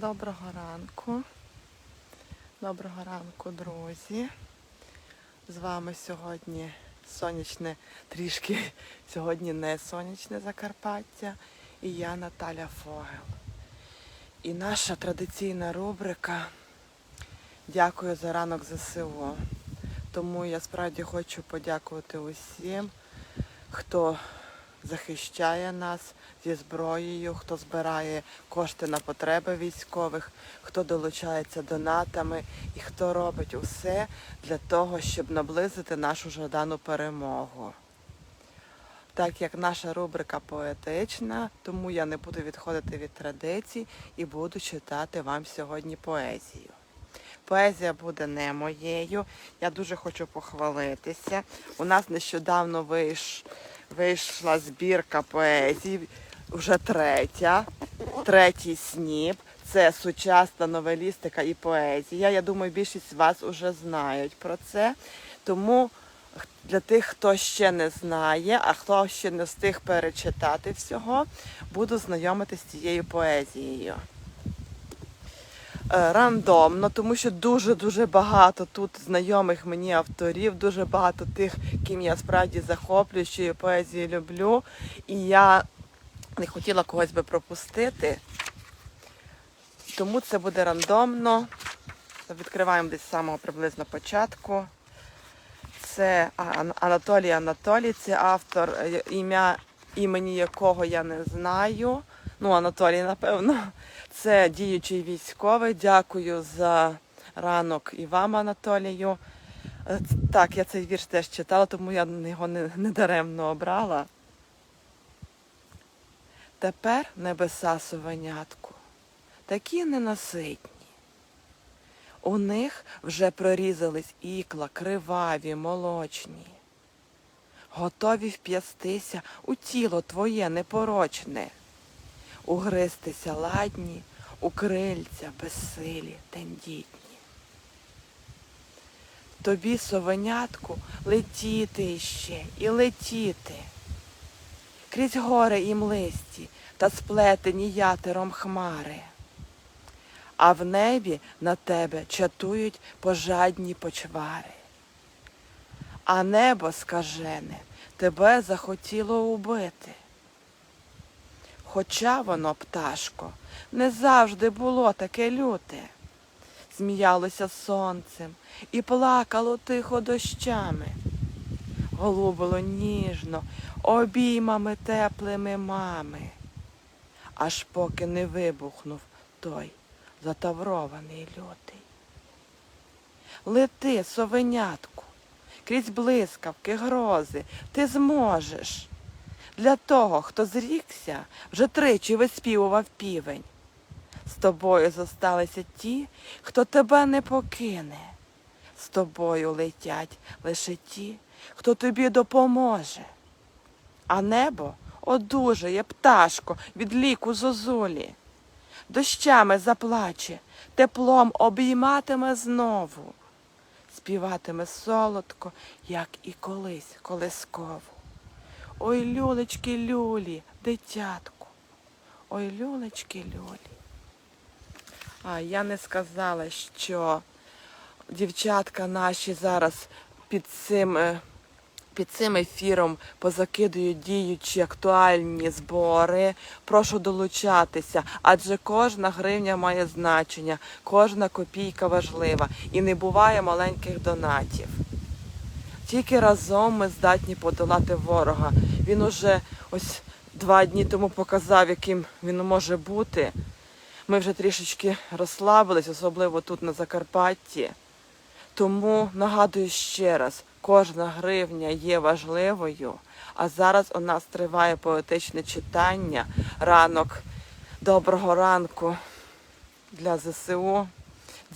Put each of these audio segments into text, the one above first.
Доброго ранку. Доброго ранку, друзі. З вами сьогодні сонячне, трішки сьогодні не сонячне Закарпаття. І я Наталя Фогел. І наша традиційна рубрика Дякую за ранок ЗСУ. Тому я справді хочу подякувати усім, хто захищає нас зі зброєю, хто збирає кошти на потреби військових, хто долучається донатами і хто робить усе для того, щоб наблизити нашу жадану перемогу. Так як наша рубрика поетична, тому я не буду відходити від традицій і буду читати вам сьогодні поезію. Поезія буде не моєю. Я дуже хочу похвалитися. У нас нещодавно вийш... вийшла збірка поезій, вже третя, третій сніп. Це сучасна новелістика і поезія. Я думаю, більшість з вас вже знають про це. Тому для тих, хто ще не знає, а хто ще не встиг перечитати всього, буду знайомитися з цією поезією рандомно, тому що дуже-дуже багато тут знайомих мені авторів, дуже багато тих, ким я справді захоплююсь, чиї поезії люблю. І я не хотіла когось би пропустити. Тому це буде рандомно. Відкриваємо десь з самого приблизно початку. Це Анатолій Анатолій, це автор, е, ім'я імені якого я не знаю. Ну, Анатолій, напевно. Це діючий військовий. Дякую за ранок і вам, Анатолію. Е, Так, я цей вірш теж читала, тому я його не, не даремно обрала. Тепер небеса совенятку, такі ненаситні. У них вже прорізались ікла, криваві, молочні. Готові вп'ястися у тіло твоє непорочне, угристися ладні, у крильця безсилі, тендітні. Тобі, совенятку, летіти іще і летіти. Крізь гори і млисті та сплетені ятером хмари а в небі на тебе чатують пожадні почвари. А небо скажене тебе захотіло убити. Хоча воно, пташко, не завжди було таке люте, сміялося сонцем і плакало тихо дощами, голубило ніжно обіймами теплими мами, аж поки не вибухнув той затаврований лютий. Лети, совенятку, крізь блискавки, грози, ти зможеш. Для того, хто зрікся, вже тричі виспівував півень. З тобою зосталися ті, хто тебе не покине. З тобою летять лише ті, хто тобі допоможе. А небо одужає, пташко, від ліку зозулі дощами заплаче, теплом обійматиме знову, співатиме солодко, як і колись колискову. Ой, люлечки люлі, дитятку, ой, люлечки люлі. А я не сказала, що дівчатка наші зараз під цим. е, під цим ефіром позакидують діючі актуальні збори. Прошу долучатися, адже кожна гривня має значення, кожна копійка важлива і не буває маленьких донатів. Тільки разом ми здатні подолати ворога. Він уже ось два дні тому показав, яким він може бути. Ми вже трішечки розслабились, особливо тут на Закарпатті. Тому нагадую ще раз, кожна гривня є важливою. А зараз у нас триває поетичне читання. Ранок доброго ранку для ЗСУ.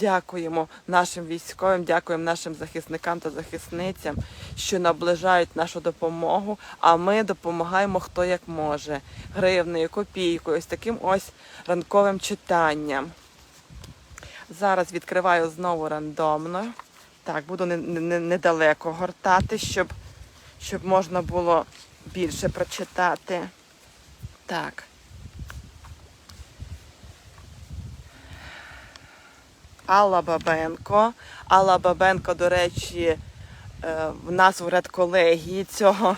Дякуємо нашим військовим, дякуємо нашим захисникам та захисницям, що наближають нашу допомогу. А ми допомагаємо хто як може. Гривнею, копійкою, ось таким ось ранковим читанням. Зараз відкриваю знову рандомно. Так, буду не- не- недалеко гортати, щоб, щоб можна було більше прочитати. Так. Алла Бабенко. Алла Бабенко, до речі, е, в нас в редколегії цього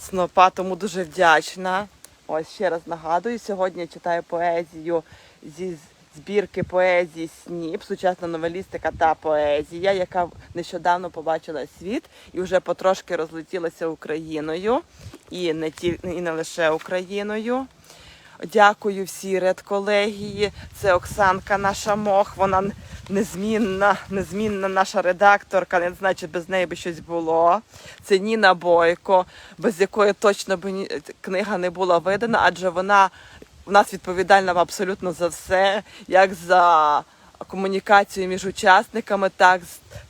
снопа, тому дуже вдячна. Ось ще раз нагадую, сьогодні читаю поезію зі збірки поезії СНІП, сучасна новелістика та поезія, яка нещодавно побачила світ і вже потрошки розлетілася Україною, і не ті, і не лише Україною. Дякую всій редколегії. Це Оксанка наша мох. Вона незмінна, незмінна наша редакторка. Не знаю, чи без неї би щось було. Це Ніна Бойко, без якої точно ні- книга не була видана, адже вона в нас відповідальна абсолютно за все, як за комунікацію між учасниками, так,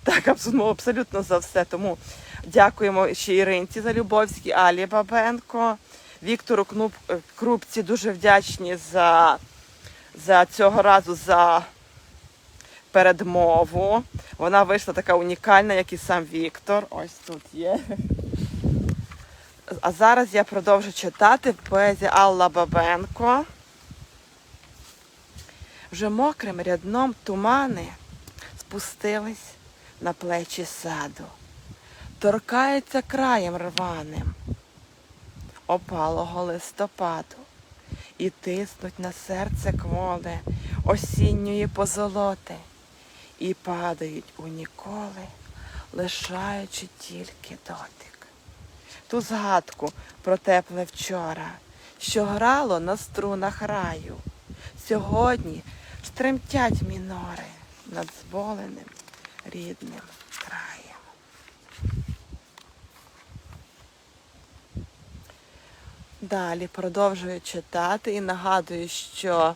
так абсолютно за все. Тому дякуємо ще Іринці Залюбовській, Алі Бабенко. Віктору е, Крупці дуже вдячні за, за цього разу за передмову. Вона вийшла така унікальна, як і сам Віктор. Ось тут є. А зараз я продовжу читати поезія Алла Бабенко. Вже мокрим рядном тумани спустились на плечі саду, торкаються краєм рваним опалого листопаду і тиснуть на серце кволи осінньої позолоти і падають у ніколи, лишаючи тільки дотик. Ту згадку про тепле вчора, що грало на струнах раю. Сьогодні ж тремтять мінори над зболеним рідним краєм. Далі продовжую читати і нагадую, що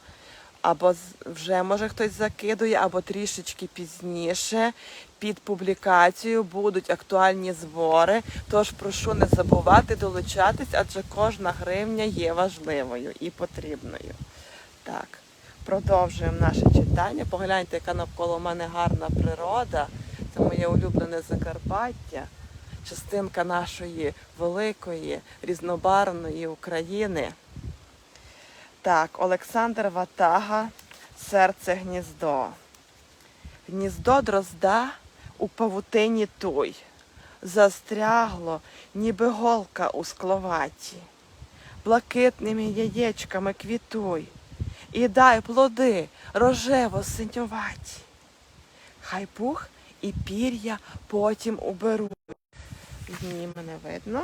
або вже може хтось закидує, або трішечки пізніше під публікацією будуть актуальні збори. Тож прошу не забувати долучатись, адже кожна гривня є важливою і потрібною. Так, продовжуємо наше читання. Погляньте, яка навколо мене гарна природа. Це моє улюблене Закарпаття частинка нашої великої різнобарвної України. Так, Олександр Ватага, серце гніздо. Гніздо дрозда у павутині туй. Застрягло, ніби голка у скловаті. Блакитними яєчками квітуй. І дай плоди рожево синьоваті. Хай пух і пір'я потім уберуть. Ні, мене видно.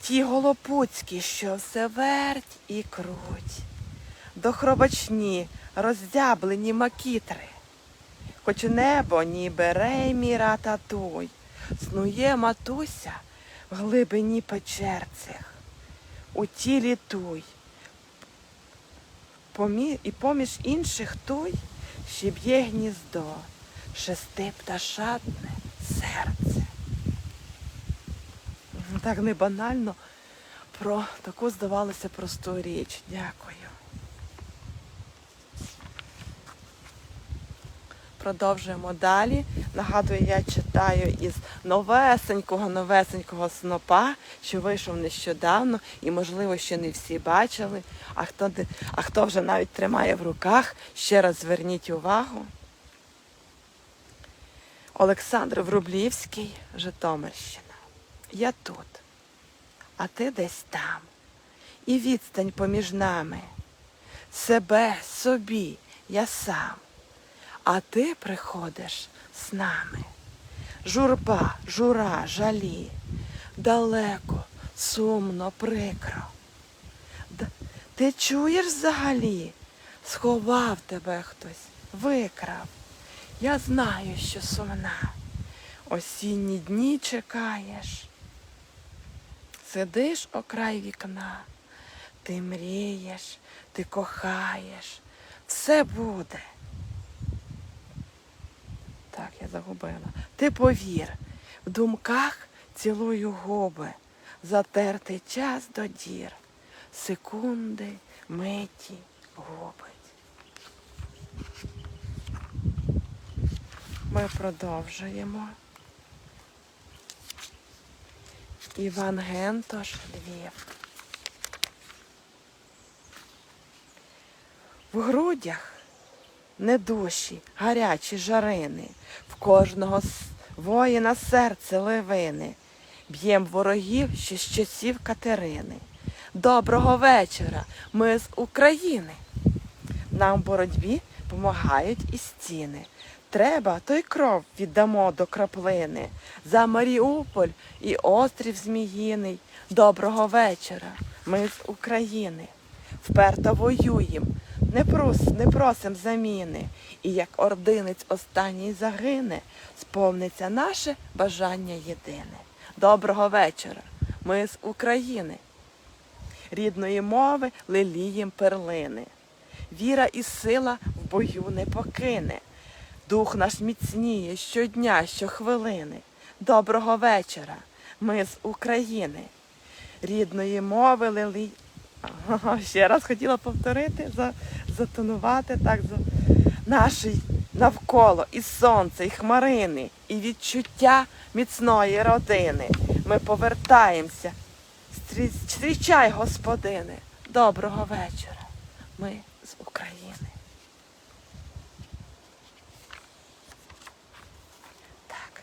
Ті голопуцькі, що все верть і круть, до хробачні роздяблені макітри, хоч небо ніби реймі рататуй, снує матуся в глибині печерцях, у туй, помі... і поміж інших туй ще б'є гніздо, шести пташатне серце. Так не банально про таку, здавалося, просту річ. Дякую. Продовжуємо далі. Нагадую, я читаю із новесенького, новесенького снопа, що вийшов нещодавно, і, можливо, ще не всі бачили. А хто, а хто вже навіть тримає в руках, ще раз зверніть увагу. Олександр Врублівський, Житомирщина. Я тут, а ти десь там. І відстань поміж нами. Себе, собі, я сам. А ти приходиш з нами. Журба, жура, жалі, далеко, сумно, прикро. Д- Ти чуєш взагалі? Сховав тебе хтось, викрав. Я знаю, що сумна. Осінні дні чекаєш. Сидиш окрай вікна, ти мрієш, ти кохаєш, все буде. Так, я загубила. Ти повір, в думках цілую губи, затертий час до дір, секунди, миті губить. Ми продовжуємо. Іван Гентош, Львів. В грудях не душі, гарячі жарини, в кожного воїна серце ливини. Б'єм ворогів ще з часів Катерини. Доброго вечора, ми з України. Нам в боротьбі помагають і стіни. Треба, то й кров віддамо до краплини. За Маріуполь і острів Зміїний. Доброго вечора, ми з України. Вперто воюєм, не, прос, не просим заміни. І як ординець останній загине, сповниться наше бажання єдине. Доброго вечора, ми з України. Рідної мови лелієм перлини. Віра і сила в бою не покине. Дух наш міцніє щодня, щохвилини. Доброго вечора, ми з України. Рідної мови лилі. Ага, Ще раз хотіла повторити, за, затонувати так за наші навколо і сонце, і хмарини, і відчуття міцної родини. Ми повертаємося. Стрі- Зустрічай, господине, доброго вечора. Ми з України. Так.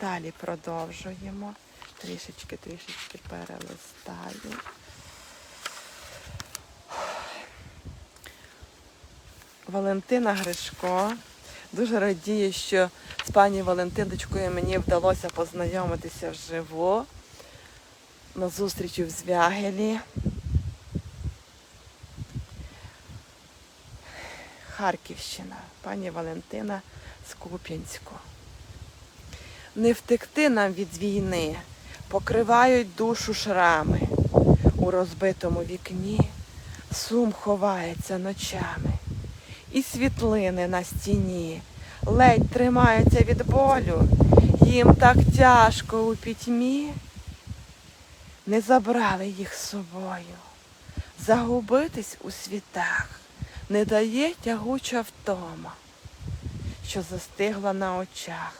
Далі продовжуємо. Трішечки, трішечки перелистаю. Валентина Гришко. Дуже радію, що з пані Валентиночкою мені вдалося познайомитися вживу на зустрічі в Звягелі. Харківщина, пані Валентина з. Не втекти нам від війни, покривають душу шрами. У розбитому вікні сум ховається ночами. І світлини на стіні ледь тримаються від болю, їм так тяжко у пітьмі. Не забрали їх з собою. Загубитись у світах не дає тягуча втома, що застигла на очах,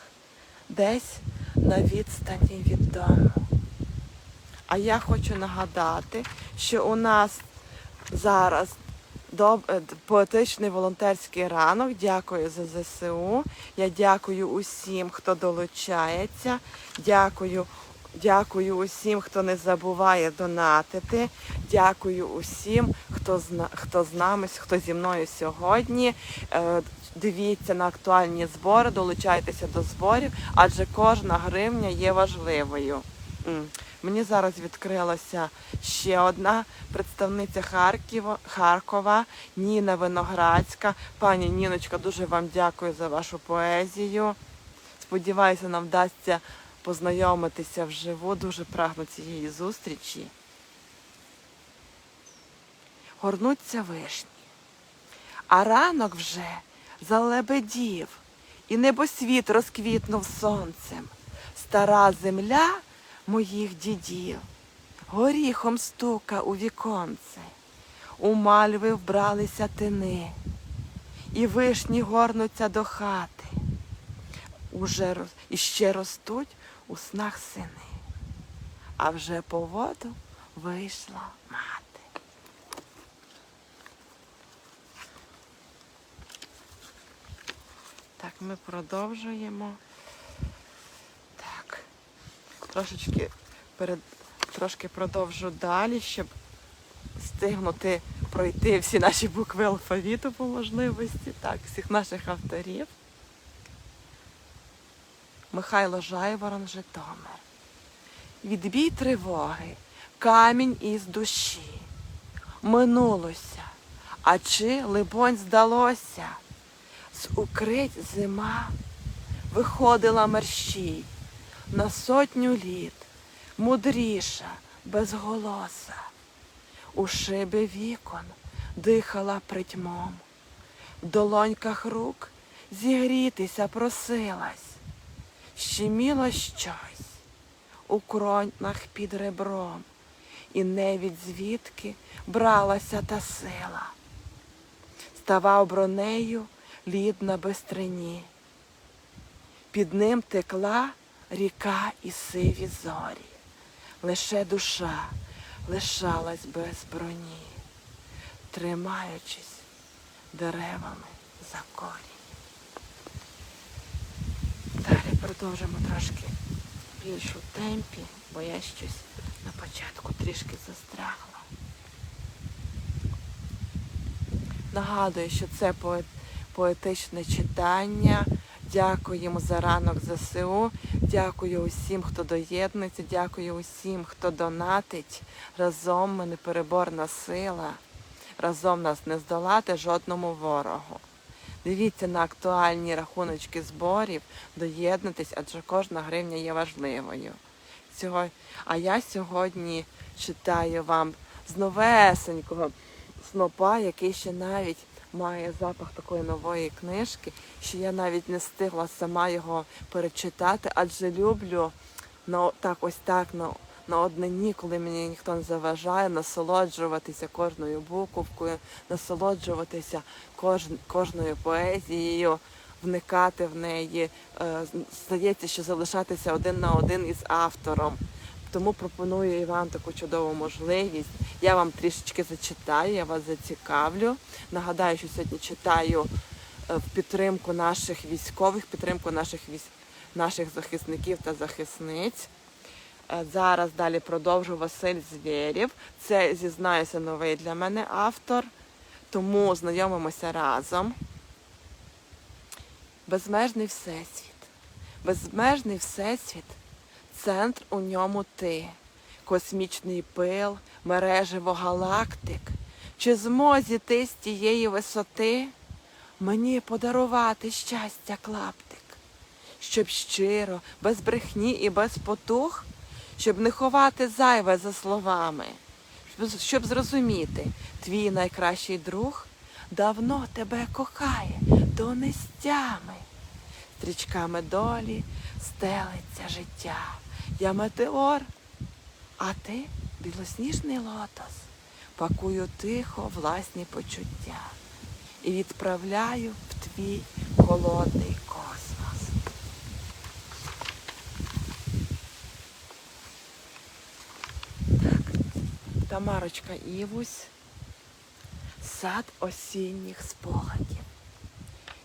десь на відстані від дому. А я хочу нагадати, що у нас зараз е, поетичний волонтерський ранок. Дякую за ЗСУ. Я дякую усім, хто долучається. Дякую. Дякую усім, хто не забуває донатити. Дякую усім, хто зна, хто з нами, хто зі мною сьогодні. Дивіться на актуальні збори, долучайтеся до зборів, адже кожна гривня є важливою. Мені зараз відкрилася ще одна представниця Харкова, Харкова Ніна Виноградська. Пані Ніночка, дуже вам дякую за вашу поезію. Сподіваюся, нам вдасться познайомитися вживу. Дуже прагну цієї зустрічі. Горнуться вишні. А ранок вже залебедів, і небосвіт розквітнув сонцем. Стара земля моїх дідів горіхом стука у віконце. У мальви вбралися тини, і вишні горнуться до хати. Уже роз... іще ростуть у снах сини, а вже по воду вийшла мати. Так, ми продовжуємо. Так. Трошечки перед... трошки продовжу далі, щоб встигнути пройти всі наші букви алфавіту по можливості. Так, всіх наших авторів. Михайло Жайворон, Житомир. Відбій тривоги, камінь із душі. Минулося, а чи, либонь, здалося, з укрить зима виходила мерщій. На сотню літ, мудріша, безголоса, у шиби вікон дихала притьмом, в долоньках рук зігрітися просилась, щеміло щось у кронах під ребром, і не від звідки бралася та сила. Ставав бронею лід на бистрині. Під ним текла ріка і сиві зорі. Лише душа лишалась без броні, тримаючись деревами за корінь. Далі продовжимо трошки більш у темпі, бо я щось на початку трішки застрягла. Нагадую, що це поет- поетичне читання. Дякуємо за ранок ЗСУ. Дякую усім, хто доєднується. Дякую усім, хто донатить. Разом ми непереборна сила. Разом нас не здолати жодному ворогу. Дивіться на актуальні рахуночки зборів, доєднуйтесь, адже кожна гривня є важливою. Цього... А я сьогодні читаю вам з новесенького снопа, який ще навіть має запах такої нової книжки, що я навіть не встигла сама його перечитати, адже люблю на так ось так на, на однині, коли мені ніхто не заважає, насолоджуватися кожною буковкою, насолоджуватися кож, кожною поезією, вникати в неї. Е, Здається, що залишатися один на один із автором. Тому пропоную і вам таку чудову можливість. Я вам трішечки зачитаю, я вас зацікавлю. Нагадаю, що сьогодні читаю е, в підтримку наших військових, підтримку наших наших захисників та захисниць. Е, Зараз далі продовжу Василь Звєрєв. Це зізнаюся новий для мене автор. Тому знайомимося разом. Безмежний всесвіт. Безмежний всесвіт. Центр у ньому ти, космічний пил, мережево галактик. Чи змозі ти з тієї висоти? Мені подарувати щастя клаптик, щоб щиро, без брехні і без потух, щоб не ховати зайве за словами, щоб- зрозуміти, твій найкращий друг давно тебе кохає до нестями. Стрічками долі стелиться життя. Я метеор, а ти білосніжний лотос. Пакую тихо власні почуття. І відправляю в твій холодний космос. Так, Тамарочка Івусь, сад осінніх спогадів.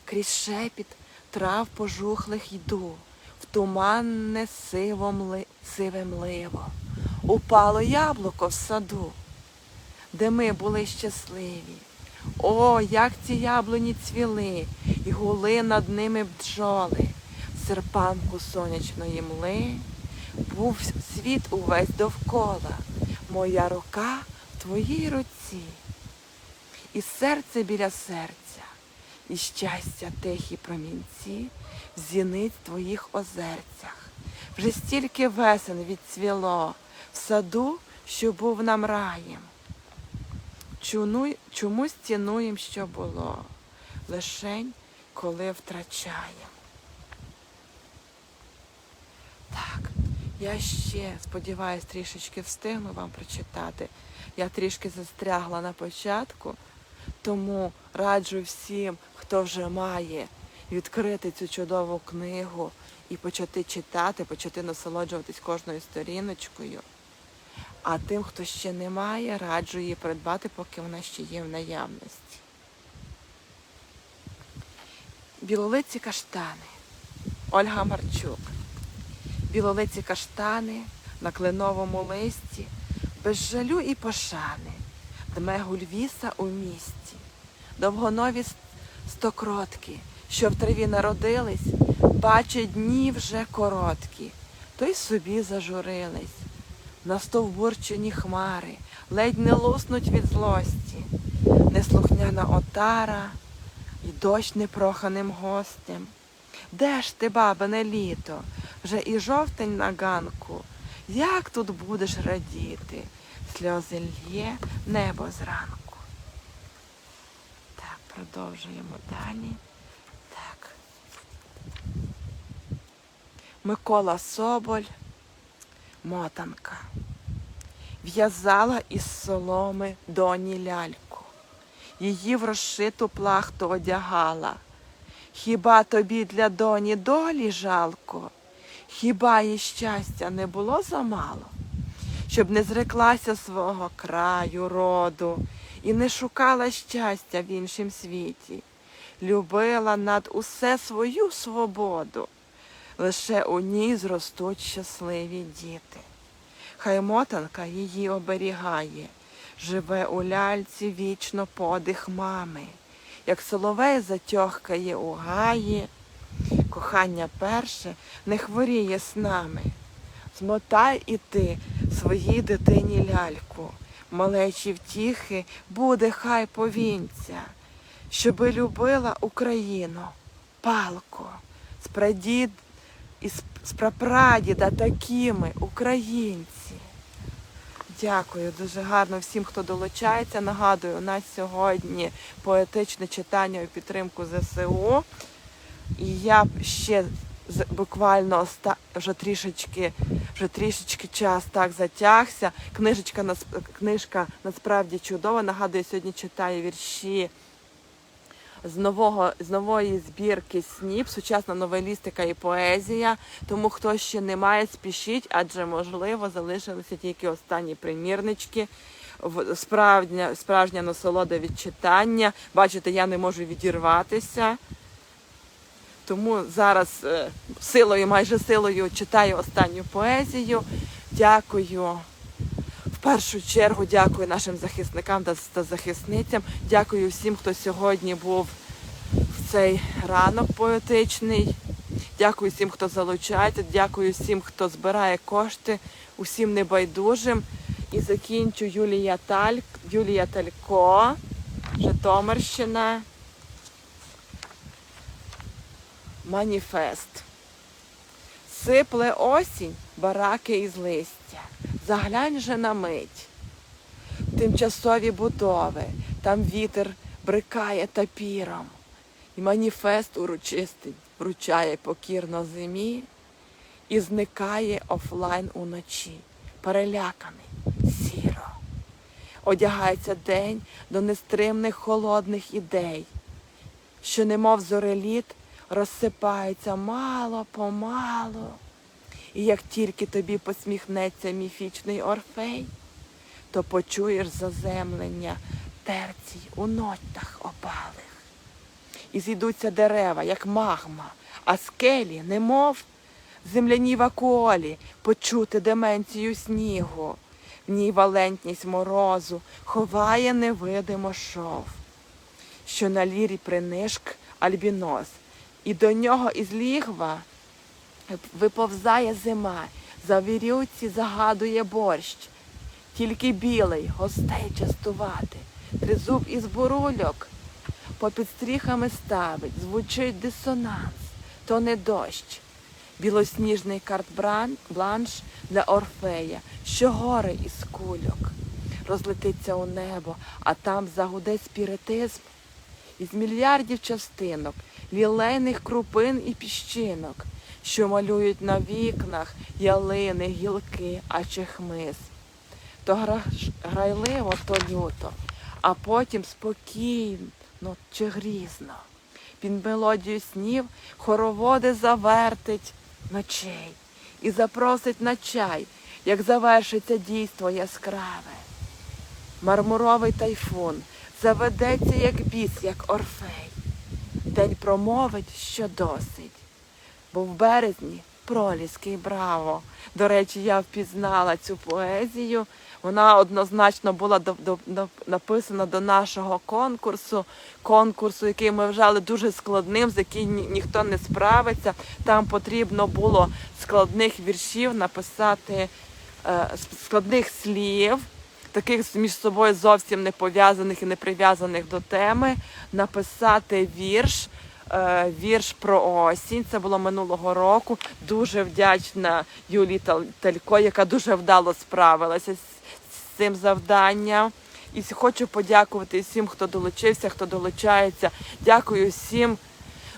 Крізь шепіт трав пожухлих йду, туманне сиво мли... сиве мливо. Упало яблуко в саду, де ми були щасливі. О, як ці яблуні цвіли, і гули над ними бджоли, серпанку сонячної мли. Був світ увесь довкола, моя рука в твоїй руці, і серце біля серця, і щастя тихі промінці зіниць твоїх озерцях. Вже стільки весен відцвіло в саду, що був нам раєм. Чомусь цінуєм, що було, лишень коли втрачаєм. Так, я ще сподіваюсь, трішечки встигну вам прочитати. Я трішки застрягла на початку, тому раджу всім, хто вже має відкрити цю чудову книгу і почати читати, почати насолоджуватись кожною сторіночкою. А тим, хто ще не має, раджу її придбати, поки вона ще є в наявності. Білолиці каштани. Ольга Марчук. Білолиці каштани на кленовому листі, без жалю і пошани, дме гульвіса у місті, довгонові стокротки, що в траві народились, бачать дні вже короткі, то й собі зажурились. Настовбурчені хмари, ледь не луснуть від злості, неслухняна отара і дощ непроханим гостем. Де ж ти, бабине літо, вже і жовтень на ганку, як тут будеш радіти, сльози лє небо зранку. Так, продовжуємо далі. Микола Соболь, мотанка. В'язала із соломи доні ляльку, її в розшиту плахту одягала. Хіба тобі для доні долі жалко? Хіба їй щастя не було замало? Щоб не зреклася свого краю, роду і не шукала щастя в іншім світі. Любила над усе свою свободу. Лише у ній зростуть щасливі діти. Хай мотанка її оберігає, живе у ляльці вічно подих мами, як соловей затьохкає у гаї, кохання перше не хворіє з нами. Змотай і ти своїй дитині ляльку, малечі втіхи буде хай повінця, щоби любила Україну, палко, з прадід і з- прапрадіда такими українці. Дякую дуже гарно всім, хто долучається. Нагадую, у нас сьогодні поетичне читання у підтримку ЗСУ. І я ще буквально оста... вже трішечки, вже трішечки час так затягся. Книжечка книжка насправді чудова. Нагадую, сьогодні читаю вірші з нового з нової збірки СНІП, сучасна новелістика і поезія. Тому хто ще не має, спішіть, адже можливо залишилися тільки останні примірнички. Справжня, справжня насолода від читання. Бачите, я не можу відірватися. Тому зараз е, силою, майже силою читаю останню поезію. Дякую. Першу чергу дякую нашим захисникам та захисницям. Дякую всім, хто сьогодні був в цей ранок поетичний. Дякую всім, хто залучається. Дякую всім, хто збирає кошти, усім небайдужим. І закінчу Юлія Таль, Юлія Талько, Житомирщина. Маніфест. Сипле осінь, бараки із листя. Заглянь же на мить. Тимчасові будови, там вітер брикає тапіром. І маніфест урочистий вручає покірно зимі і зникає офлайн уночі, переляканий, сіро. Одягається день до нестримних холодних ідей що немов зореліт розсипаються мало помалу. І як тільки тобі посміхнеться міфічний орфей, то почуєш заземлення терцій у нотах опалих. І зійдуться дерева, як магма, а скелі, немов земляні вакуолі, почути деменцію снігу. В ній валентність морозу ховає невидимо шов що на лірі принишк альбінос, і до нього із лігва виповзає зима, за вірюці загадує борщ, тільки білий гостей частувати, тризуб із бурульок попід стріхами ставить, звучить дисонанс, то не дощ. Білосніжний карт-бланш для Орфея, що гори із кульок, розлетиться у небо, а там загуде спіритизм. Із мільярдів частинок, лілейних крупин і піщинок, що малюють на вікнах ялини, гілки, а чи хмиз. То гра- грайливо, то люто, а потім спокійно чи грізно. Під мелодію снів хороводи завертить ночей і запросить на чай, як завершиться дійство яскраве. Мармуровий тайфун заведеться, як біс, як орфей. День промовить, що досить. Бо в березні проліски браво. До речі, я впізнала цю поезію. Вона однозначно була до, до, до- написана до нашого конкурсу, конкурсу, який ми вважали дуже складним, з яким ні- ніхто не справиться. Там потрібно було складних віршів написати е, складних слів, таких між собою зовсім не пов'язаних і не прив'язаних до теми, написати вірш. Е, Вірш про осінь. Це було минулого року. Дуже вдячна Юлії Талько, яка дуже вдало справилася з цим завданням. І хочу подякувати всім, хто долучився, хто долучається. Дякую всім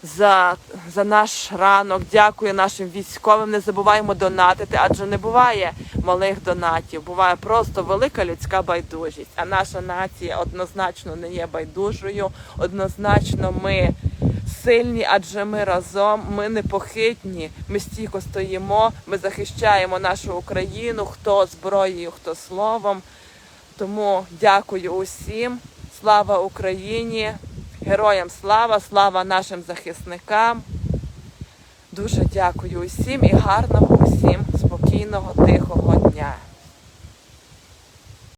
за, за наш ранок. Дякую нашим військовим. Не забуваємо донатити, адже не буває малих донатів. Буває просто велика людська байдужість. А наша нація однозначно не є байдужою. Однозначно, ми сильні, адже ми разом, ми непохитні. Ми стійко стоїмо. Ми захищаємо нашу Україну, хто зброєю, хто словом. Тому дякую усім. Слава Україні! Героям слава, слава нашим захисникам. Дуже дякую усім і гарного усім спокійного, тихого дня.